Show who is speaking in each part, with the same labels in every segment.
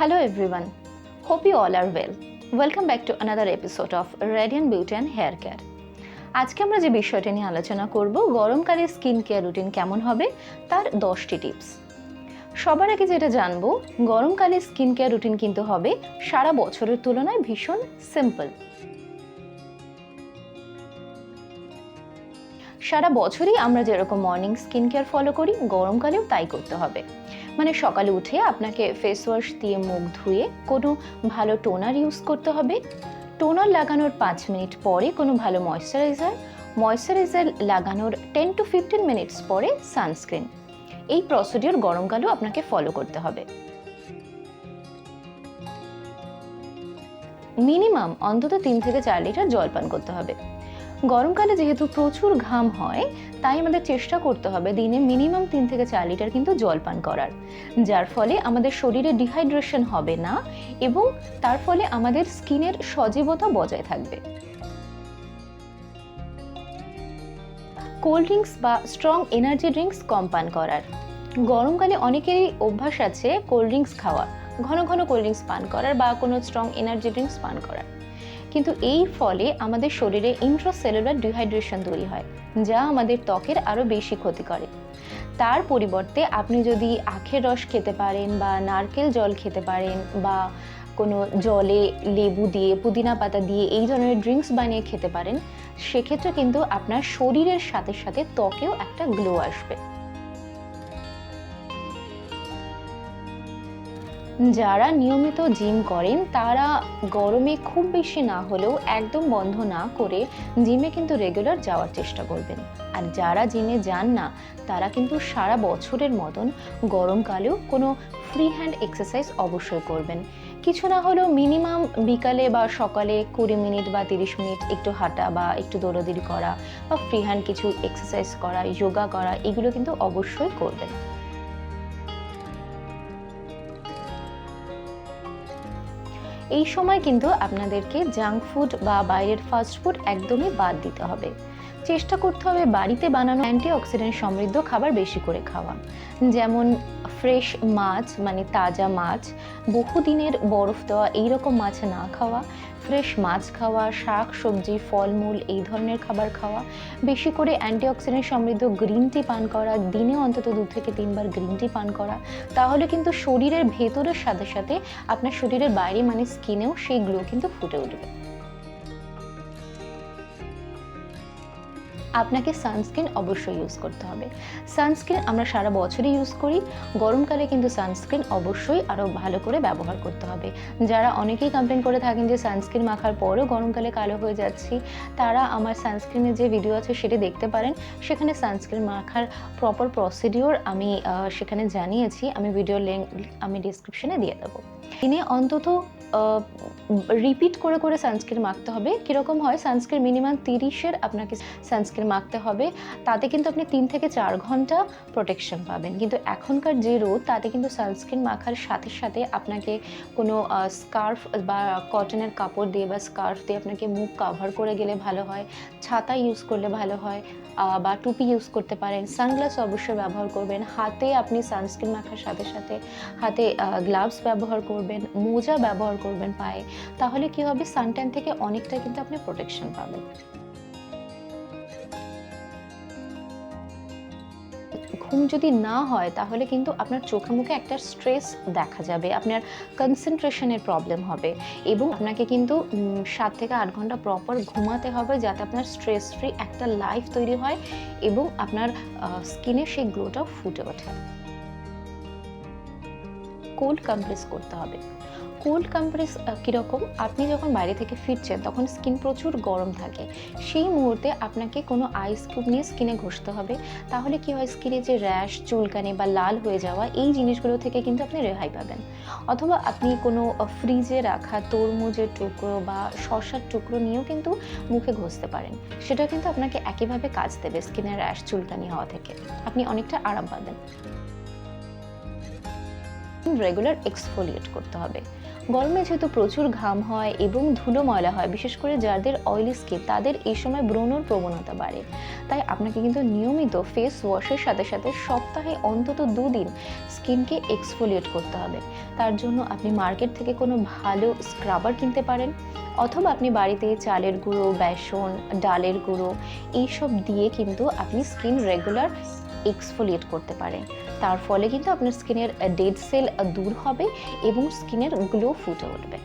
Speaker 1: Hello, everyone. Hope you all are well. Welcome back to another episode of Radiant Beauty and Hair Care. আজকে আমরা যে বিষয়টি নিয়ে আলোচনা করব, গরমকালে স্কিন কেয়ার রুটিন কেমন হবে, তার দশটি টিপস সবার আগে যেটা জানব, গরমকালে স্কিন কেয়ার রুটিন কিন্তু হবে সারা বছরের তুলনায় ভীষণ সিম্পল সারা বছরই আমরা যেরকম মর্নিং স্কিন কেয়ার ফলো করি, গরমকালেও তাই করতে হবে। মানে সকালে উঠে আপনাকে ফেস ওয়াশ দিয়ে মুখ ধুয়ে কোনো ভালো টোনার ইউজ করতে হবে। টোনার লাগানোর পাঁচ মিনিট পরে কোনো ভালো ময়শ্চারাইজার ময়শ্চারাইজার লাগানোর টেন টু ফিফটিন মিনিটস পরে সানস্ক্রিন এই প্রসিডিওর গরমকালেও আপনাকে ফলো করতে হবে। মিনিমাম অন্তত তিন থেকে চার লিটার জল পান করতে হবে। গরমকালে যেহেতু প্রচুর ঘাম হয়, তাই আমাদের চেষ্টা করতে হবে দিনে মিনিমাম তিন থেকে চার লিটার কিন্তু জল পান করার। যার ফলে আমাদের শরীরে ডিহাইড্রেশন হবে না এবং তার ফলে আমাদের স্কিনের সজীবতা বজায় থাকবে। কোল্ড ড্রিঙ্কস বা স্ট্রং এনার্জি ড্রিঙ্কস কম পান করার। গরমকালে অনেকেরই অভ্যাস আছে কোল্ড ড্রিঙ্কস খাওয়া, ঘন ঘন কোল্ড ড্রিঙ্কস পান করার বা কোনো স্ট্রং এনার্জি ড্রিঙ্কস পান করার। কিন্তু এই ফলে আমাদের শরীরে ইন্ট্রাসেলুলার ডিহাইড্রেশন তৈরি হয়, যা আমাদের ত্বকের আরও বেশি ক্ষতি করে। তার পরিবর্তে আপনি যদি আখের রস খেতে পারেন বা নারকেল জল খেতে পারেন বা কোনো জলে লেবু দিয়ে, পুদিনা পাতা দিয়ে এই ধরনের ড্রিঙ্কস বানিয়ে খেতে পারেন, সেক্ষেত্রে কিন্তু আপনার শরীরের সাথে সাথে ত্বকেও একটা গ্লো আসবে। যারা নিয়মিত জিম করেন, তারা গরমে খুব বেশি না হলেও একদম বন্ধ না করে জিমে কিন্তু রেগুলার যাওয়ার চেষ্টা করবেন। আর যারা জিমে যান না, তারা কিন্তু সারা বছরের মতন গরমকালেও কোনো ফ্রি হ্যান্ড এক্সারসাইজ অবশ্যই করবেন। কিছু না হলেও মিনিমাম বিকালে বা সকালে কুড়ি মিনিট বা তিরিশ মিনিট একটু হাঁটা বা একটু দৌড়াদৌড়ি করা বা ফ্রি হ্যান্ড কিছু এক্সারসাইজ করা যোগা করা, এগুলো কিন্তু অবশ্যই করবেন। এই সময় কিন্তু আপনাদেরকে জাঙ্ক ফুড বা বাইরের ফাস্ট ফুড একদমই বাদ দিতে হবে। চেষ্টা করতে হবে বাড়িতে বানানো অ্যান্টিঅক্সিডেন্ট সমৃদ্ধ খাবার বেশি করে খাওয়া। যেমন ফ্রেশ মাছ মানে তাজা মাছ, বহুদিনের বরফ দেওয়া এইরকম মাছ না খাওয়া, ফ্রেশ মাছ খাওয়া, শাক, সবজি, ফলমূল এই ধরনের খাবার খাওয়া, বেশি করে অ্যান্টিঅক্সিডেন্ট সমৃদ্ধ গ্রিন টি পান করা, দিনে অন্তত দু থেকে তিনবার গ্রিন টি পান করা, তাহলে কিন্তু শরীরের ভেতরের সাথে সাথে আপনার শরীরের বাইরে মানে স্কিনেও সেই গ্লো কিন্তু ফুটে উঠবে। আপনাকে সানস্ক্রিন অবশ্যই ইউজ করতে হবে। সানস্ক্রিন আমরা সারা বছরই ইউজ করি, গরমকালে কিন্তু সানস্ক্রিন অবশ্যই আরও ভালো করে ব্যবহার করতে হবে। যারা অনেকেই কমপ্লেন করে থাকেন যে সানস্ক্রিন মাখার পরেও গরমকালে কালো হয়ে যাচ্ছি, তারা আমার সানস্ক্রিনের যে ভিডিও আছে সেটি দেখতে পারেন। সেখানে সানস্ক্রিন মাখার প্রপার প্রসিডিওর আমি সেখানে জানিয়েছি। আমি ভিডিও লিঙ্ক আমি ডিসক্রিপশনে দিয়ে দেবো। দিনে অন্তত রিপিট করে করে সানস্ক্রিন মাখতে হবে। কীরকম হয়? সানস্ক্রিন মিনিমাম তিরিশের আপনাকে সানস্ক্রিন মাখতে হবে। তাতে কিন্তু আপনি তিন থেকে চার ঘণ্টা প্রোটেকশন পাবেন। কিন্তু এখনকার যে রোদ, তাতে কিন্তু সানস্ক্রিন মাখার সাথে সাথে আপনাকে কোনো স্কার্ফ বা কটনের কাপড় দিয়ে বা স্কার্ফ দিয়ে আপনাকে মুখ কাভার করে গেলে ভালো হয়। ছাতা ইউজ করলে ভালো হয় বা টুপি ইউজ করতে পারেন। সানগ্লাস অবশ্যই ব্যবহার করবেন। হাতে আপনি সানস্ক্রিন মাখার সাথে সাথে হাতে গ্লাভস ব্যবহার করবেন। মোজা ব্যবহার করবেন পায়ে, তাহলে কি হবে? সানট্যান থেকে অনেকটা কিন্তু আপনি প্রোটেকশন পাবেন। ঘুম যদি না হয়, তাহলে কিন্তু আপনার চোখে মুখে একটা স্ট্রেস দেখা যাবে, আপনার কনসেন্ট্রেশনের প্রবলেম হবে এবং আপনাকে কিন্তু সাত থেকে আট ঘণ্টা প্রপার ঘুমাতে হবে যাতে আপনার স্ট্রেস ফ্রি একটা লাইফ তৈরি হয় এবং আপনার স্কিনে সেই গ্লোটা ফুটে ওঠে। কোল্ড কমপ্রেস করতে হবে। কোল্ড কম্প্রেস কীরকম? আপনি যখন বাইরে থেকে ফিরছেন, তখন স্কিন প্রচুর গরম থাকে। সেই মুহূর্তে আপনাকে কোনো আইস কিউব নিয়ে স্কিনে ঘষতে হবে। তাহলে কি হয়? স্কিনে যে র্যাশ চুলকানি বা লাল হয়ে যাওয়া, এই জিনিসগুলো থেকে কিন্তু আপনি রেহাই পাবেন। অথবা আপনি কোনো ফ্রিজে রাখা তরমুজের টুকরো বা শশার টুকরো নিয়েও কিন্তু মুখে ঘষতে পারেন। সেটা কিন্তু আপনাকে একইভাবে কাজ দেবে স্কিনের র্যাশ চুলকানি হওয়া থেকে। আপনি অনেকটা আরাম পাবেন। রেগুলার এক্সফোলিয়েট করতে হবে। গরমে যেহেতু প্রচুর ঘাম হয় এবং ধুলো ময়লা হয়, বিশেষ করে যাদের অয়েলি স্কিন তাদের এই সময় ব্রণর প্রবণতা বাড়ে। তাই আপনাকে কিন্তু নিয়মিত ফেস ওয়াশের সাথে সাথে সপ্তাহে অন্তত দুদিন স্কিনকে এক্সফোলিয়েট করতে হবে। তার জন্য আপনি মার্কেট থেকে কোনো ভালো স্ক্রাবার কিনতে পারেন, অথবা আপনি বাড়িতে চালের গুঁড়ো, বেসন, ডালের গুঁড়ো, এইসব দিয়ে কিন্তু আপনি স্কিন রেগুলার এক্সফোলিয়েট করতে পারেন। তার ফলে কিন্তু আপনার স্কিনের ডেড সেল দূর হবে এবং স্কিনের গ্লো ফুটে উঠবে।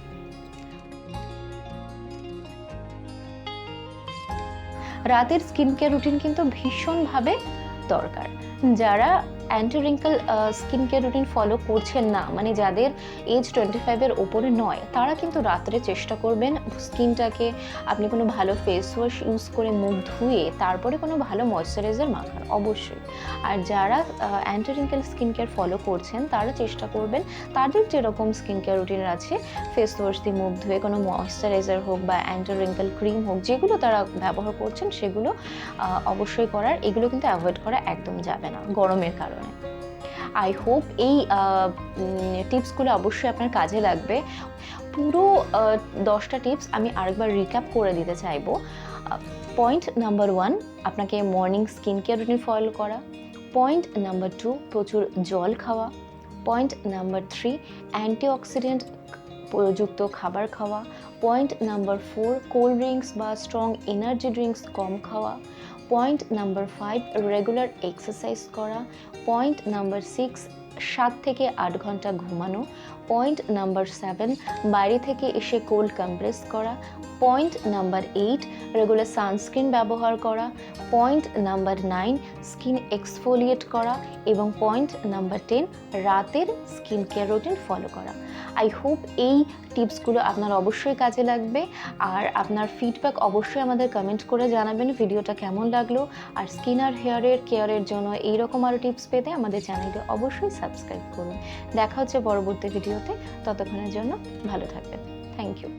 Speaker 1: রাতের স্কিন কেয়ার রুটিন কিন্তু ভীষণভাবে দরকার। যারা anti wrinkle skin care routine follow করছেন না। মানে যাদের এজ টোয়েন্টি ফাইভের ওপরে নয়, তারা কিন্তু রাত্রে চেষ্টা করবেন স্কিনটাকে আপনি কোনো ভালো ফেস ওয়াশ ইউজ করে মুখ ধুয়ে, তারপরে কোনো ভালো ময়শ্চারাইজার মাখার অবশ্যই। আর যারা anti wrinkle skin care follow করছেন, তারা চেষ্টা করবেন তাদের যেরকম স্কিন কেয়ার রুটিন আছে ফেস ওয়াশ দিয়ে মুখ ধুয়ে কোনো ময়শ্চারাইজার হোক বা অ্যান্টি রিঙ্কেল ক্রিম হোক, যেগুলো তারা ব্যবহার করছেন, সেগুলো অবশ্যই করার। এগুলো কিন্তু অ্যাভয়েড করা একদম যাবে না, গরমের কারণে। আই হোপ এই টিপসগুলো অবশ্যই আপনার কাজে লাগবে। পুরো দশটা টিপস আমি আরেকবার রিক্যাপ করে দিতে চাইব। পয়েন্ট নাম্বার ওয়ান আপনাকে morning skin care routine follow করা। পয়েন্ট নাম্বার টু প্রচুর জল খাওয়া। পয়েন্ট নাম্বার থ্রি অ্যান্টিঅক্সিডেন্ট প্রযুক্ত খাবার খাওয়া। Point number four cold drinks বা স্ট্রং এনার্জি ড্রিঙ্কস কম খাওয়া। Point number five regular exercise করা। পয়েন্ট নাম্বার সিক্স সাত থেকে আট ঘণ্টা ঘুমানো পয়েন্ট নাম্বার সেভেন বাইরে থেকে এসে কোল্ড কম্প্রেস করা point number eight regular sunscreen ব্যবহার করা point number nine skin exfoliate করা এবং পয়েন্ট নাম্বার টেন রাতের স্কিন কেয়ার রুটিন ফলো করা। আই হোপ এই টিপসগুলো আপনার অবশ্যই কাজে লাগবে আর আপনার ফিডব্যাক অবশ্যই আমাদের কমেন্ট করে জানাবেন ভিডিওটা কেমন লাগল আর স্কিন আর হেয়ারের কেয়ারের জন্য এইরকম আরও টিপস পেতে আমাদের চ্যানেলটি অবশ্যই সাবস্ক্রাইব করুন। দেখা হচ্ছে পরবর্তী ভিডিওতে। ততক্ষণের জন্য ভালো থাকবেন। Thank you